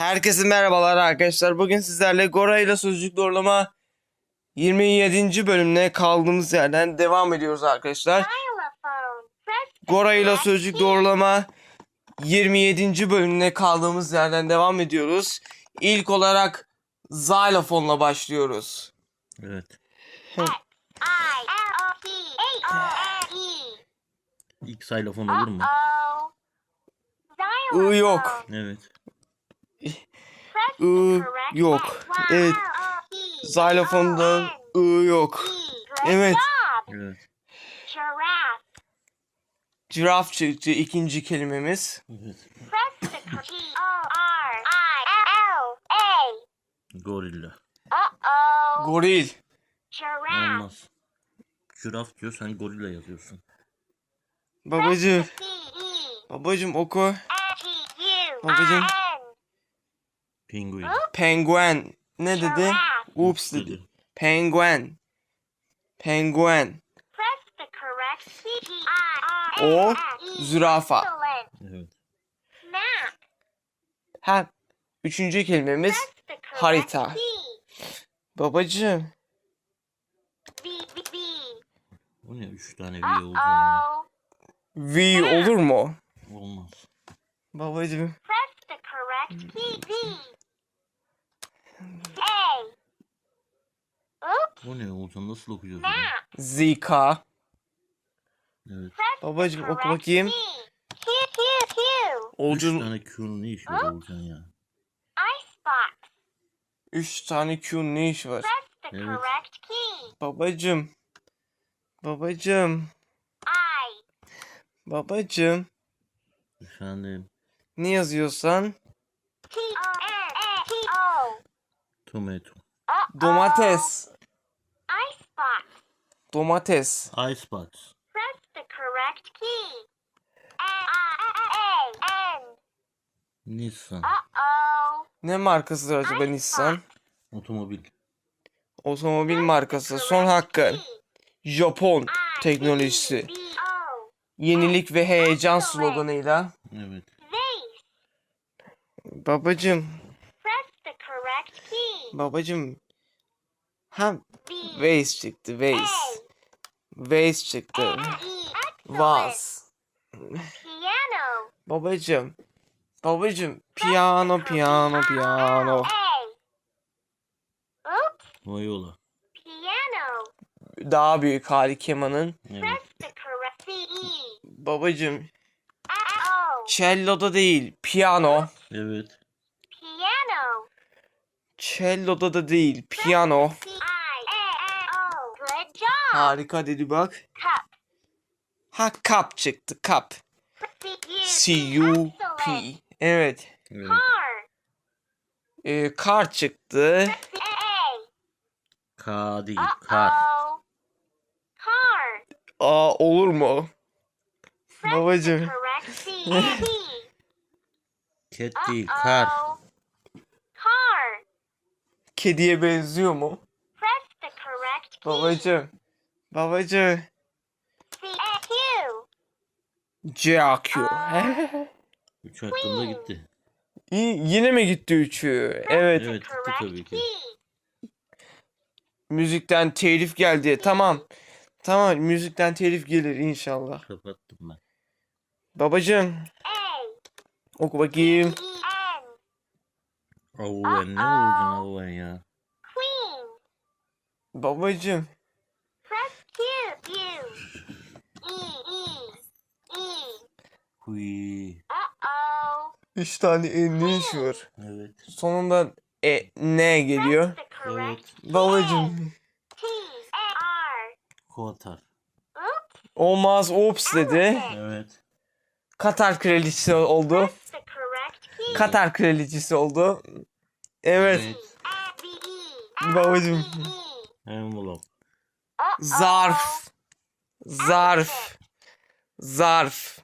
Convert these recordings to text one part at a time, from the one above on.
Herkese merhabalar arkadaşlar. Bugün sizlerle Gora ile Sözcük Doğrulama 27. bölümüne kaldığımız yerden devam ediyoruz arkadaşlar. Gora ile Sözcük. Doğrulama 27. bölümüne kaldığımız yerden devam ediyoruz. İlk olarak xylofonla başlıyoruz. Evet. I L O P H O N E. İlk saylofon olur mu? I yok. Evet. I yok. Evet. Xylofonda I yok. Good Evet. Evet. Giraffe. Giraf çıktı ikinci kelimemiz. Evet. Gorilla. Goril. Olmaz. Jüraf diyor sen gorilla yazıyorsun. Babacım. C-E. Babacım oku. Babacım. Penguin. Penguen. Ne dedi? Ups dedi. Penguen. Penguen. O, zürafa. Evet. Ha. Üçüncü kelimemiz harita. V. Bu ne? Üç tane V. Uh-oh. V olur mu? Olmaz. Babacım. Press the correct key. V. Bu ne? Olcan nasıl okuyacağız? Snap. Zika. Evet. Babacım oku bakayım. Üç Olcun tane Q'nun ne işi var Olcan ya? Icebox. üç tane Q ne iş var? Evet. correct key. Babacım. Babacım. I. Babacım. Efendim. Ne yazıyorsan? Tomato. Domates. Icebox. Domates. Icebox. Press the correct key. A, A, N. Nissan. Uh-oh. Ne markasıdır acaba Nissan? Otomobil. Otomobil markası. Son hakkı. Japon teknolojisi. Yenilik ve heyecan sloganıyla. Evet. Babacım. Press the correct key. Babacım. Ha vase çıktı vase. Vase çıktı. E. Excellent. Vaz. Piano. Babacım. Babacım. Piyano piyano piyano. A. Oops. Viola. Piano. Daha büyük hali kemanın. Evet. Babacım. Cello'da değil. Piyano. Evet. Cello'da da değil. Piyano. Job. Harika dedi bak. Ha cup çıktı. Cup. C-U-P. Evet. Ee, kar çıktı. K değil. Kar. Aa olur mu? Babacım. C-A-T. Cat değil. Kar. Kediye benziyor mu? Babacım. Babacım. C-A-Q. CAQ. Üç hakkında gitti. İyi, Yine mi gitti üçü? Evet. Evet gitti tabii ki. Müzikten telif geldi. Tamam. Tamam müzikten telif gelir inşallah. Kapattım ben. Babacım. Oku bakayım. Avuven ne olacaksın avuven ya? Queen. Babacım. Press Q. U. E. E. E. Uh-oh. Üç tane iş var? Evet. Sonunda e, ne geliyor? Correct Babacım. T. A. R. Kotar. Oops. Olmaz ops dedi. Evet. Katar kraliçesi oldu. Press the correct key. Katar kraliçesi oldu. Evet. Babacım. Envelope. Zarf. Zarf. Zarf.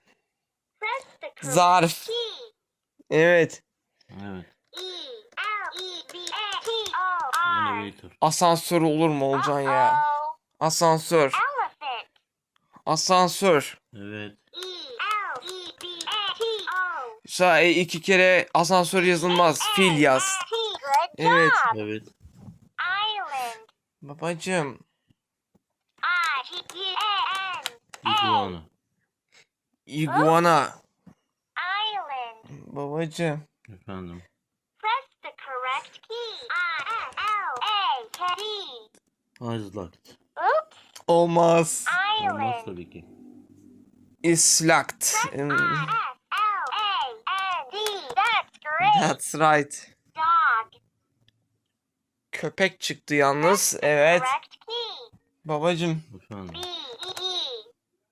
Zarf. Evet. Evet. L. B. A. T. O. R. Elevator. Asansör olur mu Olcan ya? Asansör. Asansör. Evet. E. E. Sa e, iki kere asansör yazılmaz. Fil yaz. Evet. Evet. Babacım. N. İguana. Iguana. Babacım. Efendim. Press the correct key. I. L. A. K. D. Islocked. Oops. Olmaz. Olmaz tabii ki. Islakt. Press Hmm, I. S. L. A. N. D. That's right. Dog. Köpek çıktı yalnız. Evet. Babacım. Efendim. E. E.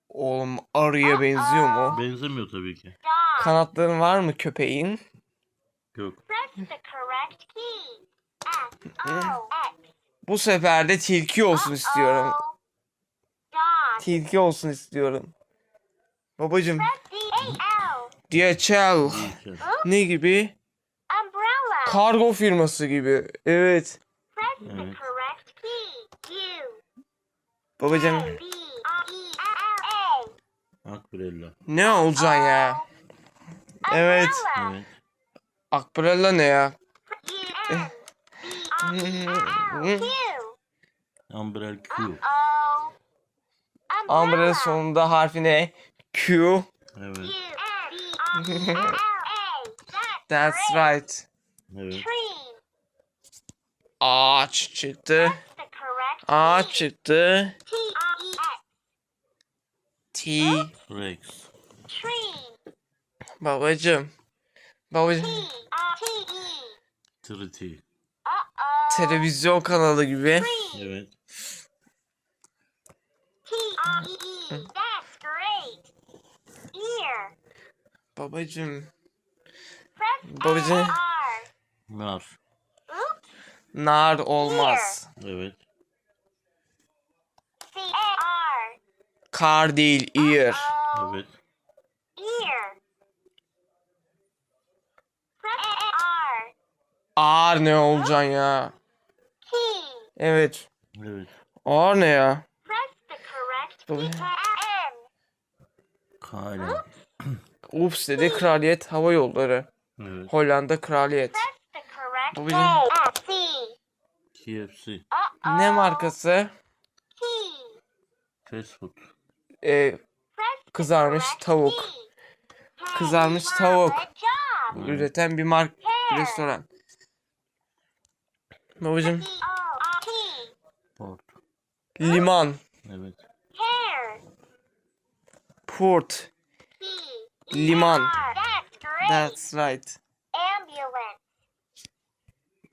Oğlum arıya benziyor mu? Benzemiyor tabii ki. Dog. Kanatların var mı köpeğin? Yok. Press the correct key. F. O. X. Bu sefer de tilki olsun istiyorum. Tilki olsun istiyorum. Babacım. DHL. Ne gibi? Umbrella. Kargo firması gibi. Evet. Evet. correct key. U. Babacım. A. B. E. Akbrella. Ne olacaksın ya? Evet. Umbrella. Evet. Akbrella ne ya? B. E. Umbrella Q. Umbrella sonunda harfi ne? Q. Evet. E. That's right. Evet. Ağaç çıktı. Ağaç çıktı. T. E. Rex. Babacım. Babacım. T. T. E. Uh-oh. Televizyon kanalı gibi. Evet. T. E. E. That's great. Ear. Babacım. R. Nar. Nar olmaz. Evet. C. A. R. Kar değil, ear. Evet. Ear. Press R. Ağır ne olacaksın ya? Evet. Evet. Ağır ne ya? Press Ups dedi kraliyet hava yolları. Evet. Hollanda kraliyet. F. C. KFC. Ne markası? Fast food. Ee, kızarmış tavuk. Kızarmış tavuk. Üreten bir mark restoran. Babacım. Port. Liman. Evet. Port. C. Liman. R. That's right. Ambulance.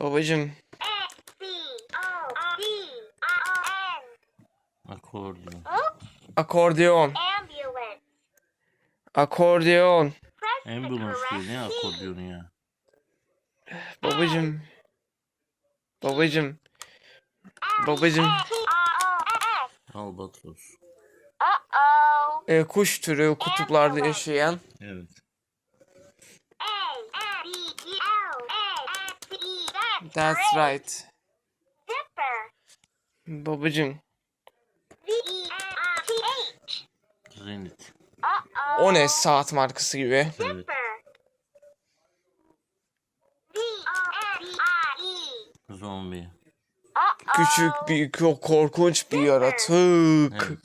Babacım. X. C. O. D. I. N. Akordeon. Akordeon. Ambulance. Akordeon. Ambulance diyor. Ne akordiyonu ya? Babacım. Babacım. Babacım. T-R-O-S. Albatros. Ee, kuş türü kutuplarda yaşayan. Evet. E. That's, right. Babacım. E. Zenit. O ne saat markası gibi. Evet. E. Zombi. Küçük bir ko- korkunç bir yaratık. Evet.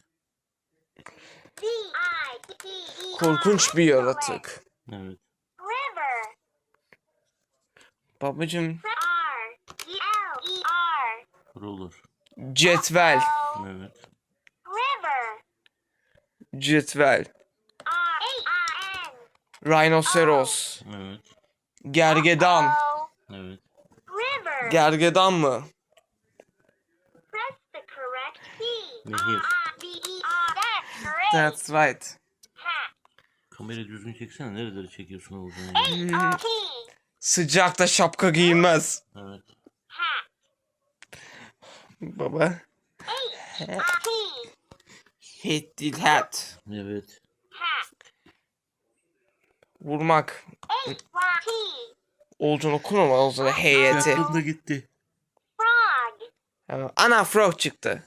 V. I. T. E. Korkunç bir yaratık. Evet. Babacım. E. R. Ruler. Cetvel. Evet. Cetvel. Rhinoceros. Evet. Gergedan. Evet. Gergedan mı? Press the correct key. Nehir. Great. That's right. Kamerayı düzgün çeksene. Nereleri çekiyorsun Oğuzhan ya? H-O-T. Sıcakta şapka giyilmez. Evet. Baba. Hat. Evet. Vurmak. Olcun okur mu? Olcun heyeti. Aklım da gitti. Ana frog çıktı.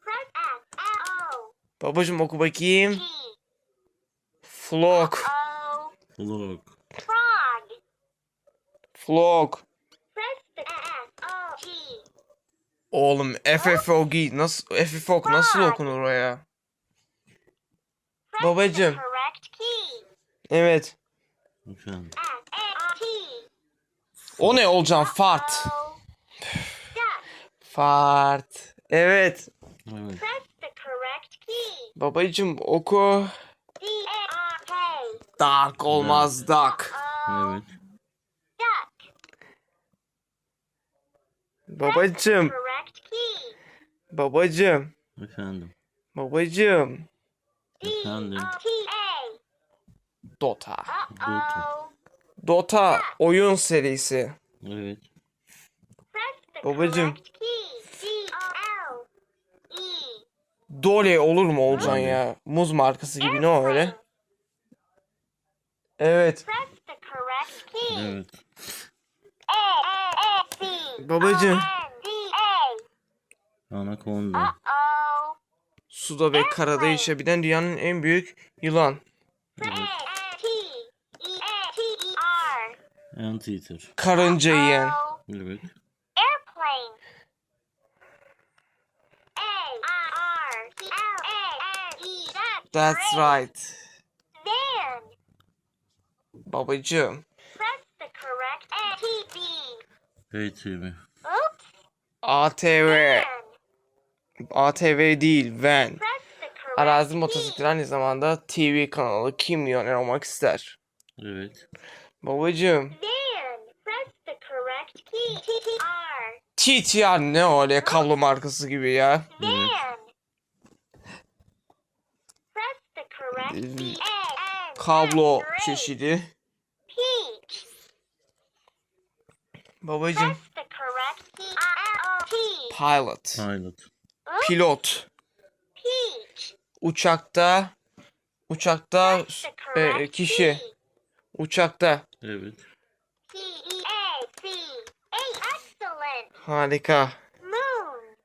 Press F-L-O. Babacım oku bakayım. Flock. O. Vlog. Frog. Flog. Press the F O G. Oğlum FFOG nasıl FFOG nasıl okunur o ya? Babacım. Evet. Efendim. O ne olcan fart. Fart. Evet. Evet. Babacım oku. Dark olmaz. Evet. Duck. Babacım. Correct key. Babacım. Efendim. Babacım. Efendim. T A. Dota. Oh. Dota oyun serisi. Evet. Press the Babacım. correct key. D O L. E. Dole olur mu olcan ya? Muz markası gibi ne o öyle? Evet. Evet. A A A C. Babacım. O N D A. Anakonda. Suda ve karada yaşayabilen dünyanın en büyük yılan. Evet. E E. Anteater. Karınca yiyen. Evet. That's right. Van. Babacım. Press the correct A T B. PTV. Oops. ATV. Van. ATV değil, Van. Press the correct Arazi motosiklet aynı zamanda TV kanalı Kim Milyoner olmak ister. Evet. R. TTR ne öyle kablo markası gibi ya. N. Kablo çeşidi. Babacım. Pilot. Pilot. Pilot. Peach. Uçakta. Uçakta e, correct kişi. Uçakta. Evet. E A C. A. Excellent. Harika. Moon.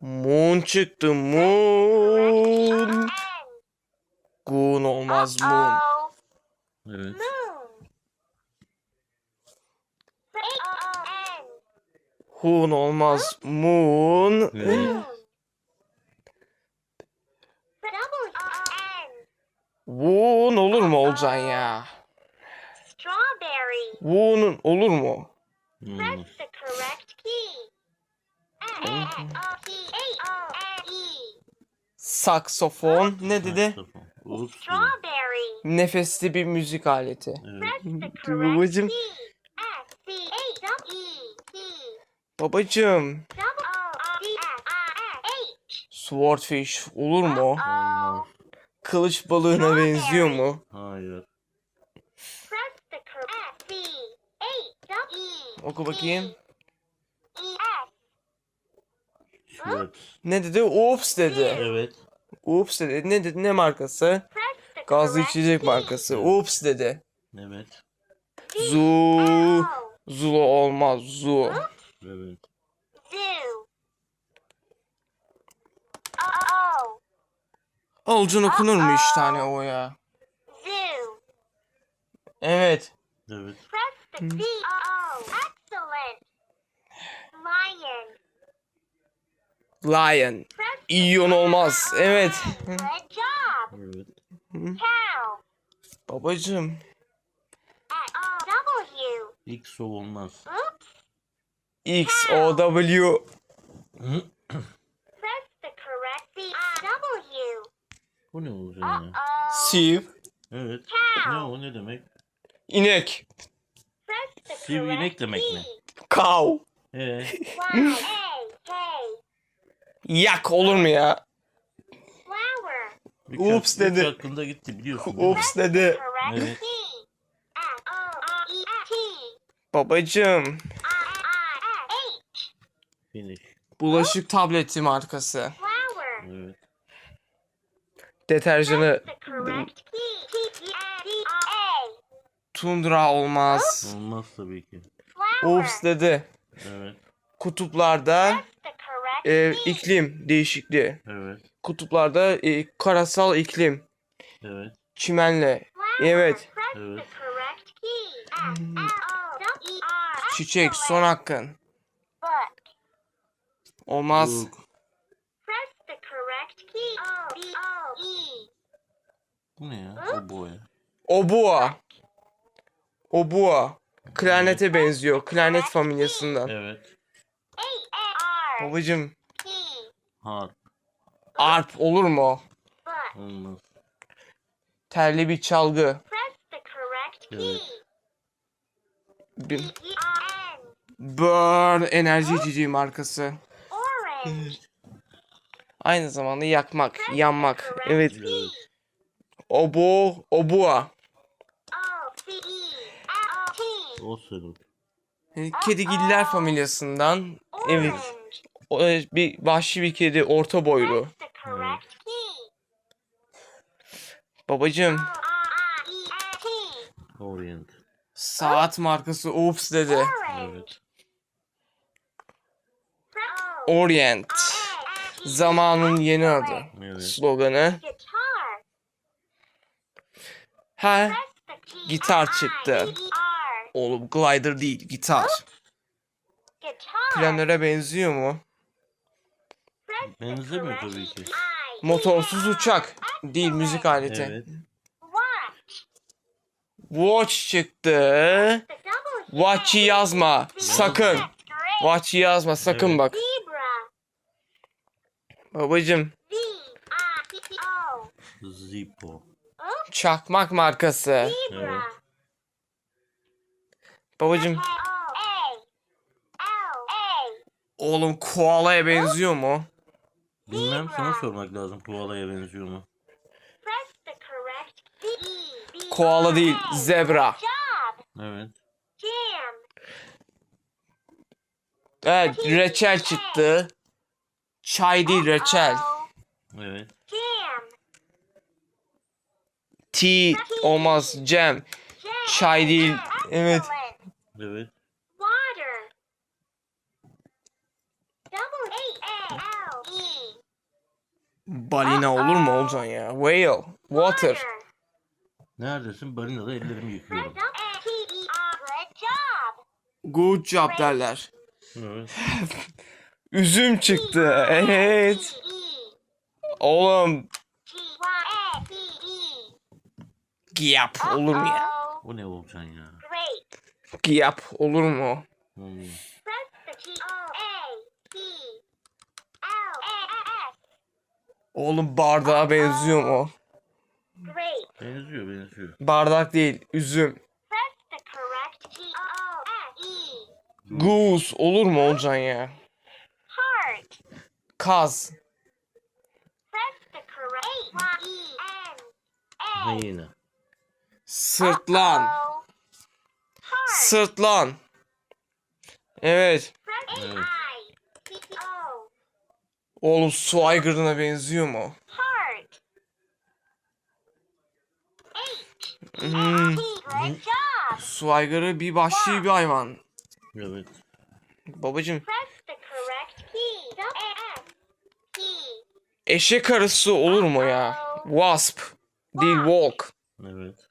Moon çıktı. Moon. key. N. Goon olmaz moon. Evet. Moon. Hoon olmaz. Moon. W-O-N. Woon olur mu olcan ya? Strawberry. Woon olur mu? Ne. Saksofon. Ne dedi? Ups. Strawberry. Nefesli bir müzik aleti. Evet. Babacım. Babacım. Swordfish olur mu? Olmaz. Kılıç balığına benziyor mu? Hayır. Oku bakayım. Ne dedi? Oops dedi. Evet. Oops dedi. Ne dedi? Ne markası? Gazlı içecek markası. Oops dedi. Evet. Zu. Zulu olmaz. Zu. Evet. Zoo. Olcun okunur mu üç tane o ya? zoo. Evet. Evet. Press the D. Oh, excellent. Lion. Lion. İyon olmaz. Evet. Good job. Evet. Cow. Babacım. W. X o olmaz. X O W. Press the correct B. W. Bu ne olacak ya? Siv. Evet. Ne o ne demek? İnek. Siv inek demek mi? Cow. Y. Ee, A. K. Yak olur mu ya? Üç Ups üç dedi. hakkında gitti biliyorsun. değil mi? Dedi. Evet. E. Babacım. Finish. Bulaşık tableti markası. Evet. Deterjanı tundra olmaz. Olmaz tabii ki. Oops dedi. Evet. Kutuplarda e, iklim değişikliği. Evet. Kutuplarda e, karasal iklim. Evet. Çimenle. Evet. Evet. Çiçek son hakkın. Book. Olmaz. Book. Press the correct key. O B O E. Bu ne ya? O boya. Obua. Obua. Klarnete benziyor. Klarnet familyasından. Evet. R Babacım. Harp. arp olur mu? Olmaz. Telli bir çalgı. Evet. Bir E. Burn enerji içeceği markası. Aynı zamanda yakmak, yanmak. Evet. Obo, obua. O E. O sırık. Kedigiller familyasından. Evet. O, bir vahşi bir kedi, orta boylu. Babacım, E. Orient. saat markası Oops dedi. Evet. Orient. Zamanın yeni adı. Sloganı. Ha. Gitar çıktı. Oğlum glider değil, gitar. Planöre benziyor mu? Benzemiyor tabii ki. Motorsuz uçak. Değil, müzik aleti. Evet. Watch. Çıktı. Watch'ı yazma. Sakın. Watch'ı yazma sakın Evet. bak. Babacım, Z I P O. Zippo. çakmak markası. Zebra. Evet. Babacım, oğlum koalaya benziyor mu? Bilmem sana sormak lazım koalaya benziyor mu? Koala değil, zebra. Evet. Evet, reçel çıktı. Çay değil, reçel. Evet. Jam. Tea olmaz, jam. Jam. Çay değil, evet. Evet. Water. Double A L E. Balina olur mu Olcan ya? Whale, water. Neredesin? Barinada ellerimi yıkıyorum. E R. Good job. Good job derler. Evet. Üzüm çıktı, evet. Oğlum, E. giyap olur mu ya? O ne olacaksın ya? Giyap olur mu? Hmm. Oğlum bardağa benziyor mu? Benziyor benziyor. Bardak değil, üzüm. E. Goose olur mu Olcan ya? Kaz. Hayina. Sırtlan. Sırtlan. Evet. Oğlum su aygırına benziyor mu? Hmm. Su aygırı bir vahşi bir hayvan. Evet. Babacım Press the correct key. A S P. eşek arısı olur mu ya? Wasp. Değil walk. Evet.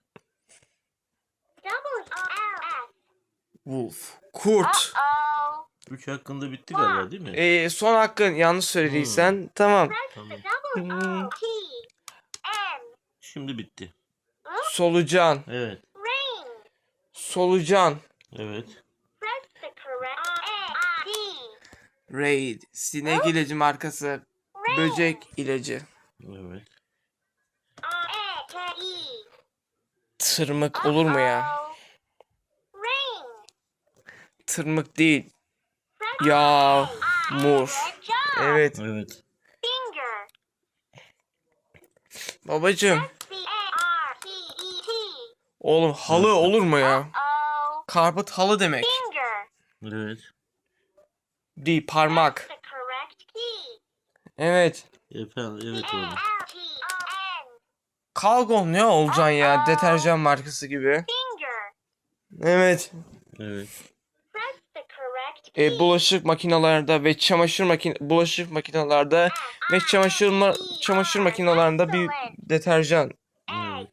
Wolf. Kurt. Uh-oh. 3 hakkında bitti galiba değil mi? Ee, son hakkın yanlış söylediysen tamam. Press Tamam. double Hmm. Şimdi bitti. Solucan. Evet. Solucan. Evet. Raid. Sinek ilacı markası. Böcek ilacı. Evet. Tırmık olur mu ya? Tırmık değil. Press Ya A I. mur. Good job. Evet. Evet. Finger. Babacım. Oğlum halı olur mu ya? Karput halı demek. Evet. Değil parmak. Evet. Efendim evet oğlum. Kalgon ne olacaksın ya? Deterjan markası gibi. Evet. Evet. E, bulaşık makinalarda ve çamaşır makin bulaşık makinalarda ve çamaşır ma- çamaşır makinalarında bir deterjan. Evet.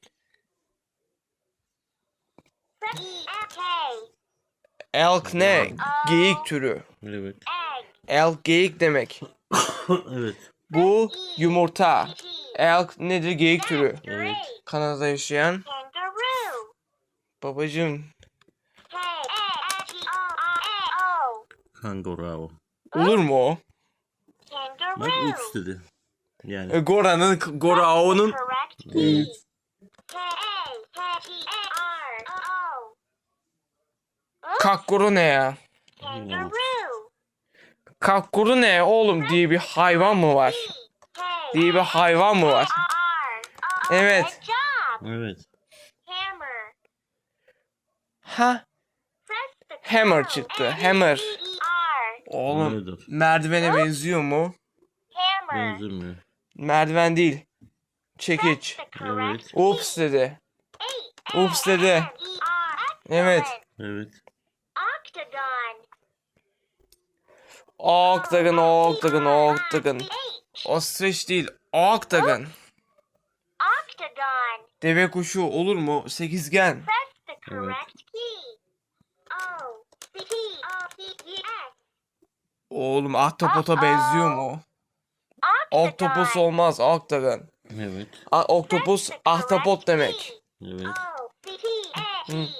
E. Elk ne? Geyik türü. Evet. Egg. Elk geyik demek. evet. Bu yumurta. Elk nedir? Geyik türü. Evet. Kanada'da yaşayan. Babacım. Kangurao. olur mu o? Bak ups dedi. Yani. E, Gora'nın, Gorao'nun Correct key. K A K G A R O O. kakkuru ne ya? Kangaroo. Kakkuru ne oğlum diye bir hayvan mı var? Diye bir hayvan mı var? Evet. Evet. Hammer. Ha? Hammer çıktı, hammer. Oğlum Öyledir. merdivene benziyor mu? Benzemiyor. Merdiven değil. Çekiç. Evet. Ups dedi. Ups dedi. Evet. Evet. Octagon. Octagon, octagon, octagon. Ostrich değil. Octagon. Octagon. Deve kuşu olur mu? Sekizgen. Press the correct key. O C T O P E S. Oğlum ahtapota benziyor mu? Oktopus olmaz. Octagon. Evet. A- oktopus ahtapot demek. Evet. O C T A T O. N. Excellent.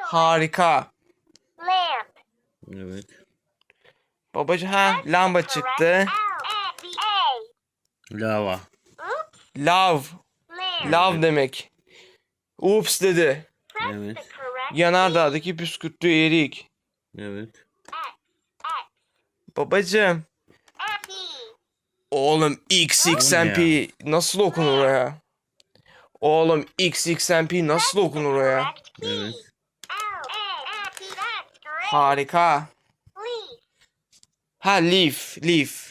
Harika. Lamp. Evet. Babacı ha lamba çıktı. Lava. Love. Love demek. Ups dedi. Evet. Yanardağ'daki püskürttüğü erik. Evet. Babacım. Oğlum XXMP nasıl okunur ya? Oğlum XXMP nasıl okunur ya? Evet. Harika. Ha leaf, leaf.